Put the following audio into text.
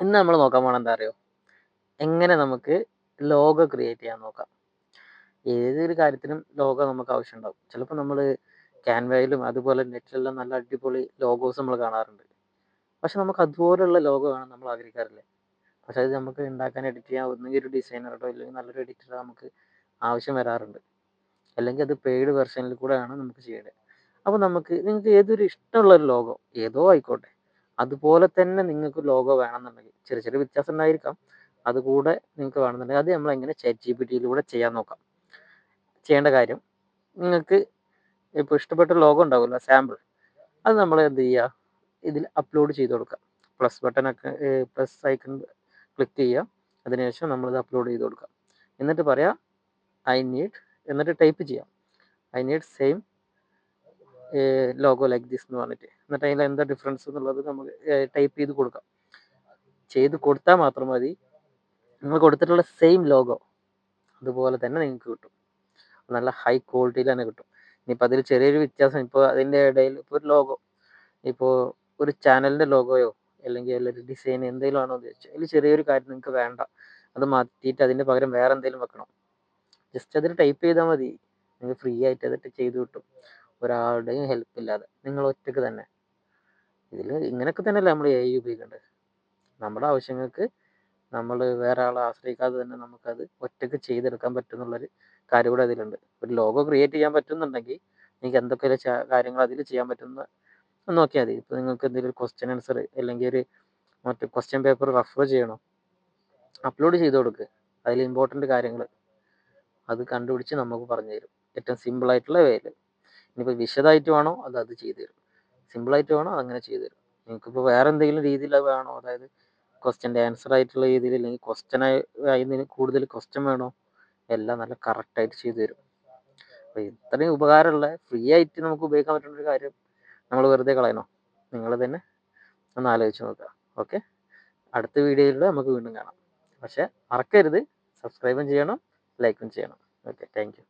ഇന്ന് നമ്മൾ നോക്കാൻ പോകണം എന്താ അറിയോ? എങ്ങനെ നമുക്ക് ലോഗോ ക്രിയേറ്റ് ചെയ്യാൻ നോക്കാം. ഏതൊരു കാര്യത്തിനും ലോഗോ നമുക്ക് ആവശ്യമുണ്ടാവും ചിലപ്പോൾ നമ്മൾ ക്യാൻവയിലും അതുപോലെ നെറ്റിലെല്ലാം നല്ല അടിപൊളി ലോഗോസ് നമ്മൾ കാണാറുണ്ട്. പക്ഷെ നമുക്ക് അതുപോലെയുള്ള ലോഗോ കാണാൻ നമ്മൾ ആഗ്രഹിക്കാറില്ലേ. പക്ഷെ അത് നമുക്ക് ഉണ്ടാക്കാൻ എഡിറ്റ് ചെയ്യാൻ ഒന്നുകിൽ ഒരു ഡിസൈനറോ അല്ലെങ്കിൽ നല്ലൊരു എഡിറ്ററോ നമുക്ക് ആവശ്യം വരാറുണ്ട്. അല്ലെങ്കിൽ അത് പെയ്ഡ് വെർഷനിൽ കൂടെയാണ് നമുക്ക് ചെയ്യേണ്ടത്. അപ്പോൾ നമുക്ക് നിങ്ങൾക്ക് ഏതൊരു ഇഷ്ടമുള്ള ഒരു ലോഗോ ഏതോ ആയിക്കോട്ടെ. അതുപോലെ തന്നെ നിങ്ങൾക്ക് ലോഗോ വേണമെന്നുണ്ടെങ്കിൽ ചെറിയ ചെറിയ വ്യത്യാസം ഉണ്ടായിരിക്കാം. അതുകൂടെ നിങ്ങൾക്ക് വേണമെന്നുണ്ടെങ്കിൽ അത് നമ്മൾ എങ്ങനെ ചാറ്റ് ജി പി ടിയിലൂടെ ചെയ്യാൻ നോക്കാം. ചെയ്യേണ്ട കാര്യം നിങ്ങൾക്ക് ഇപ്പോൾ ഇഷ്ടപ്പെട്ട ലോഗോ ഉണ്ടാവുമല്ലോ സാമ്പിൾ അത് നമ്മൾ എന്ത് ചെയ്യുക? ഇതിൽ അപ്ലോഡ് ചെയ്ത് കൊടുക്കുക. പ്ലസ് ബട്ടനൊക്കെ പ്ലസ് ഐക്കൺ ക്ലിക്ക് ചെയ്യുക. അതിനുശേഷം നമ്മളിത് അപ്ലോഡ് ചെയ്ത് കൊടുക്കുക. എന്നിട്ട് പറയാം ഐ നീഡ് എന്നിട്ട് ടൈപ്പ് ചെയ്യാം. I need same logo like this എന്ന് പറഞ്ഞിട്ട്. എന്നിട്ട് അതിൽ എന്താ ഡിഫറൻസ് എന്നുള്ളത് നമുക്ക് ടൈപ്പ് ചെയ്ത് കൊടുക്കാം. ചെയ്ത് കൊടുത്താൽ മാത്രം മതി. നിങ്ങൾ കൊടുത്തിട്ടുള്ള സെയിം ലോഗോ അതുപോലെ തന്നെ നിങ്ങൾക്ക് കിട്ടും. നല്ല ഹൈ ക്വാളിറ്റിയിൽ തന്നെ കിട്ടും. ഇനിയിപ്പോൾ അതിൽ ചെറിയൊരു വ്യത്യാസം ഇപ്പോൾ അതിന്റെ ഇടയിൽ ഇപ്പോൾ ഒരു ലോഗോ ഇപ്പോൾ ഒരു ചാനലിന്റെ ലോഗോയോ അല്ലെങ്കിൽ ഒരു ഡിസൈൻ എന്തെങ്കിലും ആണോ ഉദ്ദേശിച്ചത് അതിൽ ചെറിയൊരു കാര്യം നിങ്ങൾക്ക് വേണ്ട. അത് മാറ്റിയിട്ട് അതിന്റെ പകരം വേറെ എന്തെങ്കിലും വെക്കണം. ജസ്റ്റ് അതിൽ ടൈപ്പ് ചെയ്താൽ മതി. നിങ്ങൾക്ക് ഫ്രീ ആയിട്ട് അതിട്ട് ചെയ്ത് കിട്ടും. ഒരാളുടെയും ഹെൽപ്പ് ഇല്ലാതെ നിങ്ങൾ ഒറ്റയ്ക്ക് തന്നെ. ഇതിൽ ഇങ്ങനെയൊക്കെ തന്നെയല്ലേ നമ്മൾ എ ഐ ഉപയോഗിക്കേണ്ടത്? നമ്മുടെ ആവശ്യങ്ങൾക്ക് നമ്മൾ വേറെ ആളെ ആശ്രയിക്കാതെ തന്നെ നമുക്കത് ഒറ്റയ്ക്ക് ചെയ്തെടുക്കാൻ പറ്റുന്നുള്ളൊരു കാര്യം കൂടെ അതിലുണ്ട്. ഒരു ലോഗോ ക്രിയേറ്റ് ചെയ്യാൻ പറ്റുന്നുണ്ടെങ്കിൽ നിങ്ങൾക്ക് എന്തൊക്കെ കാര്യങ്ങൾ അതിൽ ചെയ്യാൻ പറ്റുന്ന നോക്കിയാൽ മതി. ഇപ്പോൾ നിങ്ങൾക്ക് എന്തെങ്കിലും ക്വസ്റ്റ്യൻ ആൻസർ അല്ലെങ്കിൽ ഒരു മറ്റേ ക്വസ്റ്റ്യൻ പേപ്പർ റെഫർ ചെയ്യണം? അപ്ലോഡ് ചെയ്ത് കൊടുക്കുക അതിൽ ഇമ്പോർട്ടന്റ് കാര്യങ്ങൾ അത് കണ്ടുപിടിച്ച് നമുക്ക് പറഞ്ഞു തരും ഏറ്റവും സിമ്പിൾ ആയിട്ടുള്ള വേയിൽ ഇനിയിപ്പോൾ വിശദമായിട്ട് വേണോ? അത് അത് ചെയ്തു തരും. സിമ്പിളായിട്ട് വേണോ? അതങ്ങനെ ചെയ്തു തരും. നിങ്ങൾക്കിപ്പോൾ വേറെ എന്തെങ്കിലും രീതിയിൽ വേണോ? അതായത് ക്വസ്റ്റ്യന്റെ ആൻസർ ആയിട്ടുള്ള രീതിയിൽ അല്ലെങ്കിൽ ക്വസ്റ്റ്യൻ ആയതിന് കൂടുതൽ ക്വസ്റ്റ്യൻ വേണോ? എല്ലാം നല്ല കറക്റ്റായിട്ട് ചെയ്തു തരും. അപ്പോൾ ഇത്രയും ഉപകാരമുള്ള ഫ്രീ ആയിട്ട് നമുക്ക് ഉപയോഗിക്കാൻ പറ്റുന്ന ഒരു കാര്യം നമ്മൾ വെറുതെ കളയണോ? നിങ്ങൾ തന്നെ ഒന്ന് ആലോചിച്ച് നോക്കുക. ഓക്കെ അടുത്ത വീഡിയോയിൽ നമുക്ക് വീണ്ടും കാണാം. പക്ഷേ മറക്കരുത്. സബ്സ്ക്രൈബും ചെയ്യണം. ലൈക്കും ചെയ്യണം. Okay thank